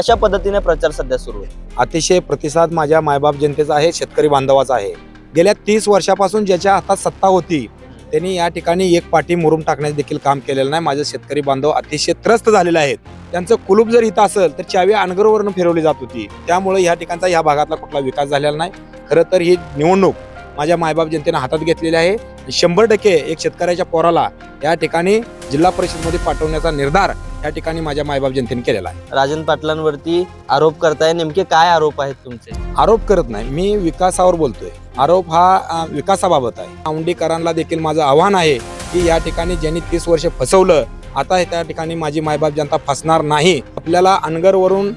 कशा पद्धतीने प्रचार सध्या सुरू आहे? अतिशय प्रतिसाद माझ्या मायबाप जनतेचा आहे शेतकरी बांधवाचा आहे. गेल्या तीस वर्षापासून ज्याच्या हातात सत्ता होती त्यांनी या ठिकाणी एक पाठी मुरुम टाकण्याचं देखील काम केलेलं नाही. माझे शेतकरी बांधव अतिशय त्रस्त झालेले आहेत. त्यांचं कुलूप जर इथं असेल तर चावी अनगरवरून फिरवली जात होती. त्यामुळे या ठिकाणचा या भागातला कुठला विकास झालेला नाही. खरं तर ही निवडणूक माझ्या मायबाप जनतेनं हातात घेतलेली आहे. शंभर टक्के एक शेतकऱ्याच्या पोराला या ठिकाणी जिल्हा परिषदमध्ये पाठवण्याचा निर्धार या ठिकाणी माझ्या मायबाप जनतेने केलेला आहे. राजन पाटलांवरती आरोप करताय. नेमके काय आरोप आहेत तुमचे? आरोप करत नाही. मी विकासावर बोलतोय. आरोप हा अ, विकासाबाबत आहे. औंडीकरांना देखील माझं आव्हान आहे की या ठिकाणी ज्यांनी तीस वर्ष फसवलं आता हे त्या ठिकाणी माझी मायबाप जनता फसणार नाही. आपल्याला अनगरवरून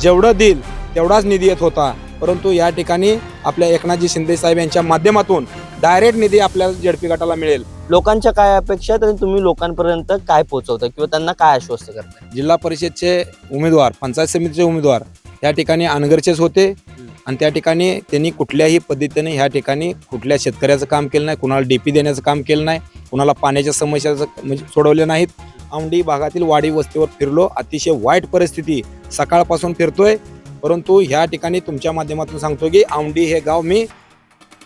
जेवढं देईल तेवढाच निधी येत होता. परंतु या ठिकाणी आपल्या एकनाथजी शिंदे साहेब यांच्या माध्यमातून डायरेक्ट निधी आपल्याला जेडपी गटाला मिळेल. लोकांच्या काय अपेक्षा आहेत आणि तुम्ही लोकांपर्यंत काय पोहोचवता किंवा त्यांना काय आश्वस्त करताय? जिल्हा परिषदचे उमेदवार पंचायत समितीचे उमेदवार या ठिकाणी अनगरचेच होते आणि त्या ठिकाणी त्यांनी कुठल्याही पद्धतीने ह्या ठिकाणी कुठल्या शेतकऱ्याचं काम केलं नाही कुणाला डीपी देण्याचं काम केलं नाही कुणाला पाण्याच्या समस्याचं म्हणजे सोडवले नाहीत. औंढी भागातील वाडी वस्तीवर फिरलो अतिशय वाईट परिस्थिती सकाळपासून फिरतोय. परंतु ह्या ठिकाणी तुमच्या माध्यमातून सांगतो की औंढी हे गाव मी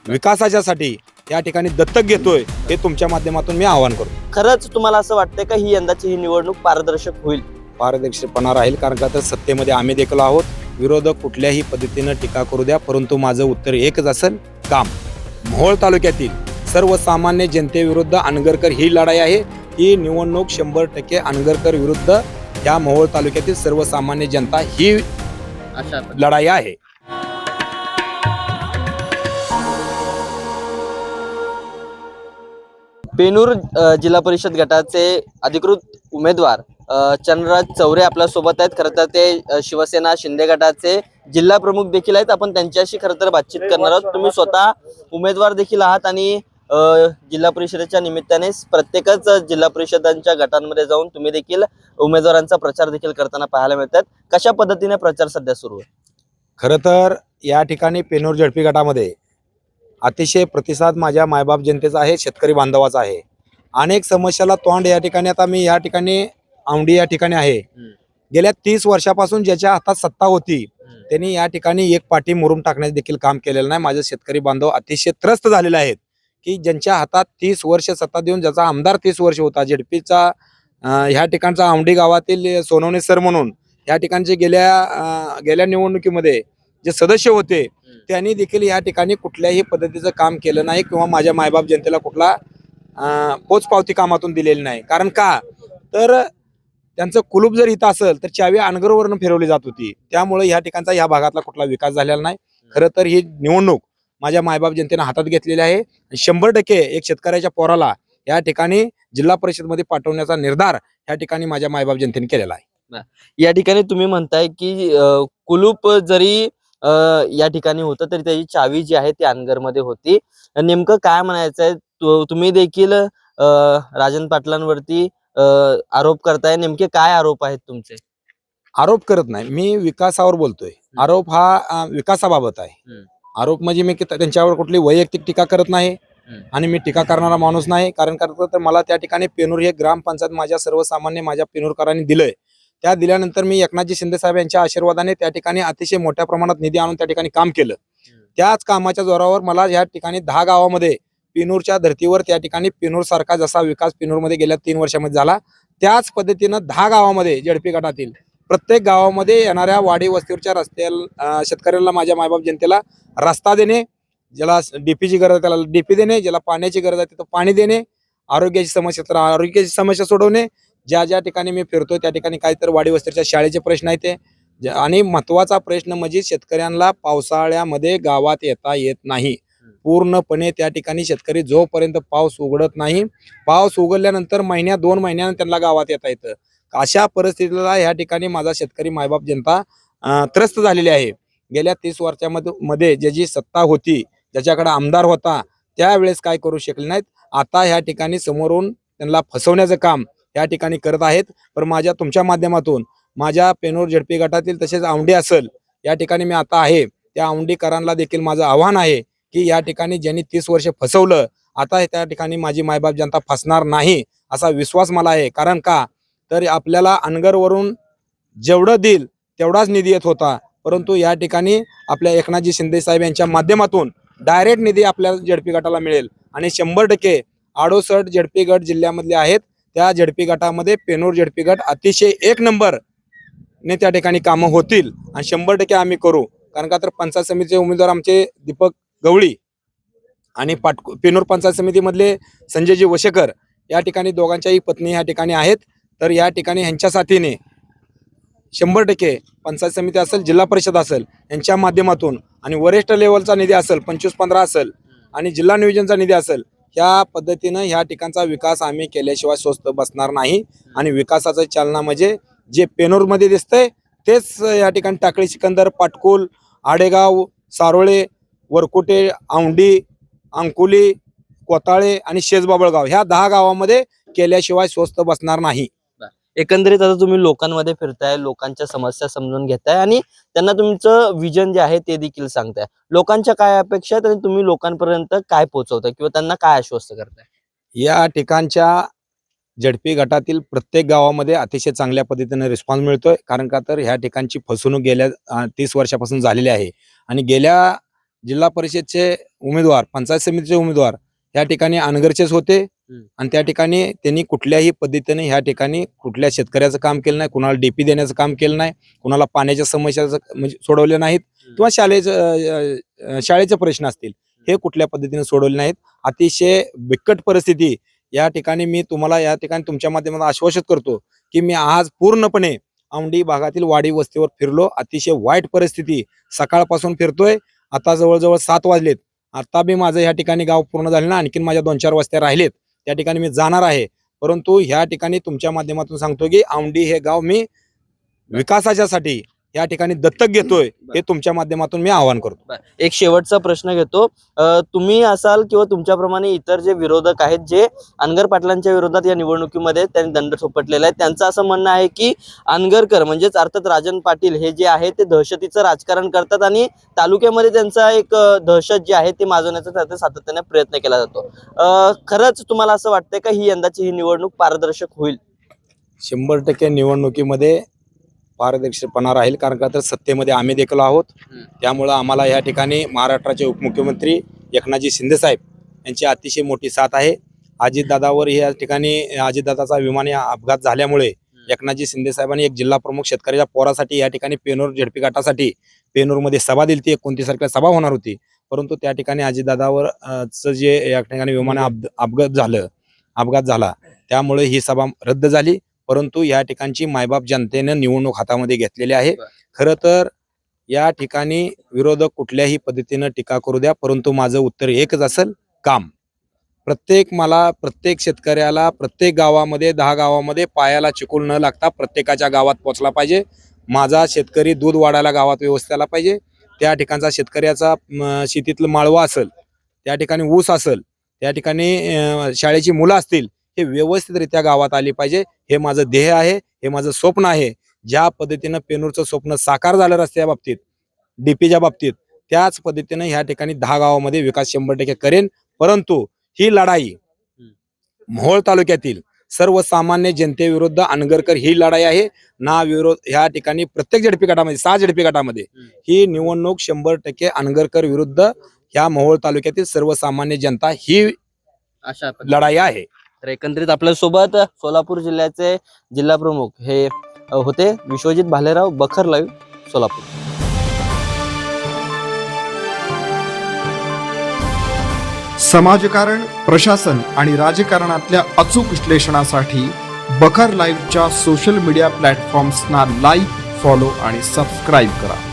विकासाच्यासाठी या ठिकाणी दत्तक घेतोय हे तुमच्या माध्यमातून मी आवाहन करतो. खरंच तुम्हाला असं वाटतंय का ही यंदाची ही निवडणूक पारदर्शक होईल? पारदर्शकपणा राहील कारण का तर सत्तेमध्ये आम्ही देखील आहोत. विरोधक कुठल्याही पद्धतीनं टीका करू द्या परंतु माझं उत्तर एकच असेल काम. मोहोळ तालुक्यातील सर्वसामान्य जनतेविरुद्ध अनगरकर ही लढाई आहे. ही निवडणूक शंभर टक्के अनगरकर विरुद्ध या मोहोळ तालुक्यातील सर्वसामान्य जनता ही अशा लढाई आहे. पेनूर जिल्हा परिषद गटाचे अधिकृत उमेदवार चंद्रराज चौरे आपल्यासोबत आहेत. खरं तर ते शिवसेना शिंदे गटाचे जिल्हा प्रमुख देखील आहेत. आपण त्यांच्याशी खरं तर बातचीत करणार आहोत. तुम्ही स्वतः उमेदवार देखील आहात आणि जिल्हा परिषदेच्या निमित्ताने प्रत्येकच जिल्हा परिषदांच्या गटांमध्ये जाऊन तुम्ही देखील उमेदवारांचा प्रचार देखील करताना पाहायला मिळतात. कशा पद्धतीने प्रचार सध्या सुरू आहे? खरं तर या ठिकाणी पेनूर झडपी गटामध्ये अतिशय प्रतिसाद माझ्या मायबाप जनतेचा आहे शेतकरी बांधवाचा आहे. अनेक समस्याला तोंड या ठिकाणी आता मी या ठिकाणी औंढी या ठिकाणी आहे. गेल्या तीस वर्षापासून ज्याच्या हातात सत्ता होती त्यांनी या ठिकाणी एक पाठी मुरुम टाकण्याचं देखील काम केलेलं नाही. माझे शेतकरी बांधव अतिशय त्रस्त झालेले आहेत की ज्यांच्या हातात तीस वर्ष सत्ता देऊन ज्याचा आमदार तीस वर्ष होता झेडपीचा ह्या ठिकाणचा औंढी गावातील सोनवणे सर म्हणून या ठिकाणचे गेल्या गेल्या निवडणुकीमध्ये जे सदस्य होते त्यांनी देखील या ठिकाणी कुठल्याही पद्धतीचं काम केलं नाही किंवा माझ्या मायबाप जनतेला कुठला पोचपावती कामातून दिलेली नाही. कारण का? तर त्यांचं कुलूप जर इथं असेल तर चावी अनगरवरून फिरवली जात होती. त्यामुळे ह्या ठिकाणचा ह्या भागातला कुठला विकास झालेला नाही. खरं तर ही निवडणूक माझ्या मायबाप जनतेनं हातात घेतलेली आहे. आणि शंभर टक्के एक शेतकऱ्याच्या पोराला या ठिकाणी जिल्हा परिषदमध्ये पाठवण्याचा निर्धार या ठिकाणी माझ्या मायबाप जनतेने केलेला आहे. या ठिकाणी तुम्ही म्हणताय की कुलूप जरी या ठिकाणी होतं तरी त्याची चावी जी आहे ती अनगरमध्ये होती. नेमकं काय म्हणायचंय? तु- तुम्ही देखील राजन पाटलांवरती आरोप करताय. नेमके काय आरोप आहेत तुमचे? आरोप करत नाही. मी विकासावर बोलतोय. आरोप हा विकासाबाबत आहे. आरोप म्हणजे मी त्यांच्यावर कुठली वैयक्तिक टीका करत नाही. आणि मी टीका करणारा माणूस नाही. कारण करतो तर मला त्या ठिकाणी पेनूर हे ग्रामपंचायत माझ्या सर्वसामान्य माझ्या पेनूरकरांनी दिलंय. त्या दिल्यानंतर मी एकनाथजी शिंदे साहेब यांच्या आशीर्वादाने त्या ठिकाणी अतिशय मोठ्या प्रमाणात निधी आणून त्या ठिकाणी काम केलं. त्याच कामाच्या जोरावर मला या ठिकाणी दहा गावामध्ये पिनूरच्या धर्तीवर त्या ठिकाणी पिनूर सारखा जसा विकास पिनूरमध्ये गेल्या तीन वर्षामध्ये झाला त्याच पद्धतीनं दहा गावामध्ये झेडपी गटातील प्रत्येक गावामध्ये येणाऱ्या वाडी वस्तीवरच्या रस्त्याला शेतकऱ्याला माझ्या मायबाप जनतेला रस्ता देणे ज्याला डीपीची गरज आहे त्याला डीपी देणे ज्याला पाण्याची गरज आहे तिथं पाणी देणे आरोग्याची समस्या तर आरोग्याची समस्या सोडवणे ज्या ज्या ठिकाणी मी फिरतो त्या ठिकाणी काहीतरी तर वस्तीच्या शाळेचे प्रश्न आहेत ते. ज- आणि महत्त्वाचा प्रश्न म्हणजे शेतकऱ्यांना पावसाळ्यामध्ये गावात येता येत नाही. पूर्णपणे त्या ठिकाणी शेतकरी जोपर्यंत पाऊस उघडत नाही पाऊस उघडल्यानंतर महिन्या दोन महिन्यानं त्यांना गावात येता येतं. अशा परिस्थितीला या ठिकाणी माझा शेतकरी मायबाप जनता त्रस्त झालेली आहे. गेल्या तीस वर्षामध्ये मध्ये ज्याची सत्ता होती ज्याच्याकडे आमदार होता त्यावेळेस काय करू शकले नाहीत. आता ह्या ठिकाणी समोरून त्यांना फसवण्याचं काम या ठिकाणी करत आहेत. पण माझ्या तुमच्या माध्यमातून माझ्या पेनोर झडपी गटातील तसेच औंढी असेल या ठिकाणी मी आता आहे. त्या औंढीकरांना देखील माझं आव्हान आहे की या ठिकाणी ज्यांनी तीस वर्ष फसवलं आता त्या ठिकाणी माझी मायबाप जनता फसणार नाही असा विश्वास मला आहे. कारण का? तर आपल्याला अनगरवरून जेवढं देईल तेवढाच निधी येत होता. परंतु या ठिकाणी आपल्या एकनाथजी शिंदे साहेब यांच्या माध्यमातून डायरेक्ट निधी आपल्या झडपी गटाला मिळेल. आणि शंभर टक्के आडोसठ झडपी गट जिल्ह्यामधले आहेत. त्या झडपी गटामध्ये पेनूर झडपी गट अतिशय एक नंबर ने त्या ठिकाणी कामं होतील. आणि शंभर टक्के आम्ही करू. कारण का तर पंचायत समितीचे उमेदवार आमचे दीपक गवळी आणि पाट पेनूर पंचायत समितीमधले संजयजी वशेकर या ठिकाणी दोघांच्याही पत्नी या ठिकाणी आहेत. तर या ठिकाणी ह्यांच्या साथीने शंभर टक्के पंचायत समिती असेल जिल्हा परिषद असेल यांच्या माध्यमातून आणि वरिष्ठ लेवलचा निधी असेल पंचवीस पंधरा असेल आणि जिल्हा नियोजनचा निधी असेल ह्या पद्धतीनं ह्या ठिकाणचा विकास आम्ही केल्याशिवाय स्वस्त बसणार नाही. आणि विकासाचं चालना म्हणजे जे पेनूरमध्ये दिसतंय तेच या ठिकाणी टाकळी सिकंदर पाटकुल आडेगाव सारोळे वरकुटे औंडी अंकुली कोताळे आणि शेजबाबळगाव ह्या दहा गावामध्ये केल्याशिवाय स्वस्त बसणार नाही. एकंदरीत आता तुम्ही लोकांमध्ये फिरताय लोकांच्या समस्या समजून घेताय आणि त्यांना तुमचं विजन जे आहे ते देखील सांगताय. लोकांच्या काय अपेक्षा आहेत आणि तुम्ही लोकांपर्यंत काय पोहोचवताय किंवा त्यांना काय आश्वस्त करताय? या ठिकाणच्या झडपी गटातील प्रत्येक गावामध्ये अतिशय चांगल्या पद्धतीने रिस्पॉन्स मिळतोय. कारण का तर ह्या ठिकाणची फसवणूक गेल्या तीस वर्षापासून झालेली आहे. आणि गेल्या जिल्हा परिषदचे उमेदवार पंचायत समितीचे उमेदवार या ठिकाणी अनगरचेच होते. आणि त्या ठिकाणी त्यांनी कुठल्याही पद्धतीने ह्या ठिकाणी कुठल्या शेतकऱ्याचं काम केलं नाही कुणाला डीपी देण्याचं काम केलं नाही कुणाला पाण्याच्या समस्याचं म्हणजे सोडवले नाहीत किंवा शाळेचं शाळेचे प्रश्न असतील हे कुठल्या पद्धतीने सोडवले नाहीत. अतिशय बिकट परिस्थिती या ठिकाणी मी तुम्हाला या ठिकाणी तुमच्या माध्यमातून आश्वासित करतो की मी आज पूर्णपणे औंढी भागातील वाडी वस्तीवर फिरलो. अतिशय वाईट परिस्थिती. सकाळपासून फिरतोय. आता जवळजवळ सात वाजलेत. आता बी माझं या ठिकाणी गाव पूर्ण झालं ना आणखीन माझ्या दोन चार वस्त्या राहिलेत. त्या ठिकाणी मी जाणार आहे. परंतु ह्या ठिकाणी तुमच्या माध्यमातून सांगतो की औंढी हे गाव मी विकासाच्यासाठी या ठिकाणी दत्तक घेतोय हे तुमच्या माध्यमातून मी आवाहन करतो. एक शेवटचा प्रश्न घेतो. तुम्ही असाल किंवा तुमच्याप्रमाणे इतर जे विरोधक आहेत जे अनगर पाटलांच्या विरोधात या निवडणुकीमध्ये त्यांनी दंड थोपटलेला आहे त्यांचं असं म्हणणं आहे की अनगरकर म्हणजेच अर्थात राजन पाटील हे जे आहे ते दहशतीचं राजकारण करतात आणि तालुक्यामध्ये त्यांचा एक दहशत जी आहे ती माजवण्याचा त्याचा सातत्याने प्रयत्न केला जातो. खरंच तुम्हाला असं वाटतंय का ही यंदाची ही निवडणूक पारदर्शक होईल? शंभर टक्के निवडणुकीमध्ये पारदर्शकपणा राहील कारण का तर सत्तेमध्ये आम्ही देखील आहोत. त्यामुळं आम्हाला या ठिकाणी महाराष्ट्राचे उपमुख्यमंत्री एकनाथजी शिंदे साहेब यांची अतिशय मोठी साथ आहे. अजितदादावर या ठिकाणी अजितदादाचा विमानी अपघात झाल्यामुळे एकनाथजी शिंदे साहेबांनी एक जिल्हा प्रमुख शेतकऱ्याच्या पोरासाठी या ठिकाणी पेनूर झडपी गटासाठी पेनूरमध्ये सभा दिली ती एकोणतीस तारखेला सभा होणार होती. परंतु त्या ठिकाणी अजितदादावर जे या ठिकाणी विमान अपघात झालं अपघात झाला त्यामुळे ही सभा रद्द झाली. परंतु या ठिकाणची मायबाप जनतेनं निवडणूक हातामध्ये घेतलेली आहे. खरं तर या ठिकाणी विरोधक कुठल्याही पद्धतीनं टीका करू द्या परंतु माझं उत्तर एकच असेल काम. प्रत्येक मला प्रत्येक शेतकऱ्याला प्रत्येक गावामध्ये दहा गावामध्ये पायाला चिकूल न लागता प्रत्येकाच्या गावात पोचला पाहिजे. माझा शेतकरी दूध वाढायला गावात व्यवस्था आला पाहिजे. त्या ठिकाणचा शेतकऱ्याचा शेतीतलं माळवा असेल त्या ठिकाणी ऊस असेल त्या ठिकाणी शाळेची मुलं असतील हे व्यवस्थितरित्या गावात आली पाहिजे. हे माझं ध्येय आहे हे माझं स्वप्न आहे. ज्या पद्धतीनं पेनूरचं स्वप्न साकार झालं रस्त्या बाबतीत डीपीच्या बाबतीत त्याच पद्धतीनं ह्या ठिकाणी दहा गावामध्ये विकास शंभर टक्के करेन. परंतु ही लढाई मोहोळ तालुक्यातील सर्वसामान्य जनतेविरुद्ध अनगरकर ही लढाई आहे. ना विरोध ह्या ठिकाणी प्रत्येक झडपी गटामध्ये सहा झडपी गटामध्ये ही निवडणूक शंभर टक्के अनगरकर विरुद्ध ह्या मोहोळ तालुक्यातील सर्वसामान्य जनता ही अशा लढाई आहे. तर एकंदरीत आपल्यासोबत सोलापूर जिल्ह्याचे जिल्हा प्रमुख हे होते विश्वजित भालेराव बखर लाईव्ह सोलापूर. समाजकारण प्रशासन आणि राजकारणातल्या अचूक विश्लेषणासाठी बखर लाईव्हच्या सोशल मीडिया प्लॅटफॉर्म्सना लाईक फॉलो आणि सबस्क्राईब करा.